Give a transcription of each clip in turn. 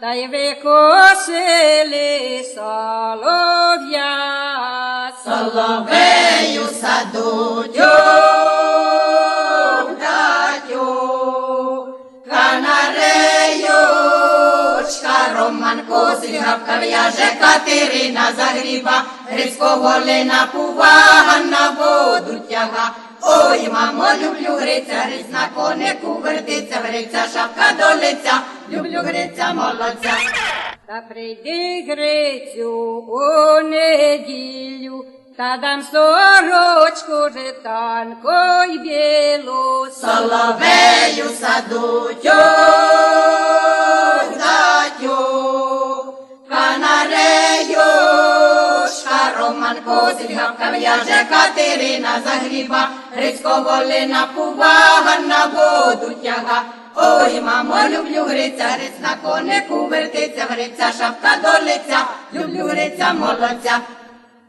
та й викосили солов'я. Соловею садуть датю, канареючка, Роман Козир, гавка в'яже Катерина загріба, Грицько волина пува, на воду тяга. Ой, мамо, люблю гриця, гриць на конику вертиться, гриця, шапка до лиця, люблю гриця, молодця. Та прийди Грицю у неділю, та дам сорочку, житанку й білу. Соловею садуть канареюшка, Роман Козир, гавка Катерина загріба, Грицько волина пува, на воду тяга. Ой, мамо, люблю гриця, гриць на конику вертиться, гриця, шапка до лиця, люблю гриця, молодця.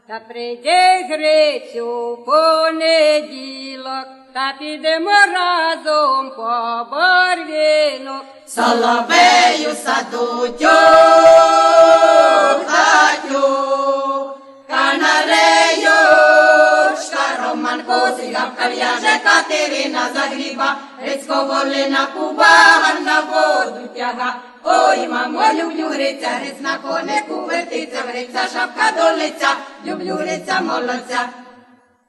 Та прийди Грицю понеділок, та підемо разом по барвінок. Соловею садуть датю, Гавка в'яже Катерина загріба, Грицько волина куба, на воду тяга. Ой, мамо, люблю гриця, гриць на конику вертиться, гриця, шапка до лиця, люблю гриця, молодця.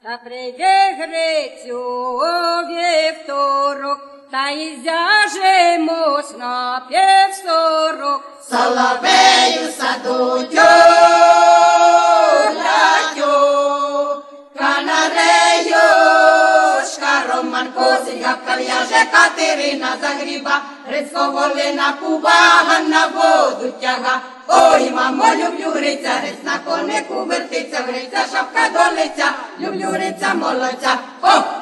Та прийди Грицю у вівторок, та й зяжемось на півсорок. Соловею садуть Роман Козир, гавка Катерина загріба, Грицько волина кубага на воду тяга. Ой, мамо, люблю гриця, гриць на конику вертиться, гриця, шапка до лиця, люблю гриця, молодця. О!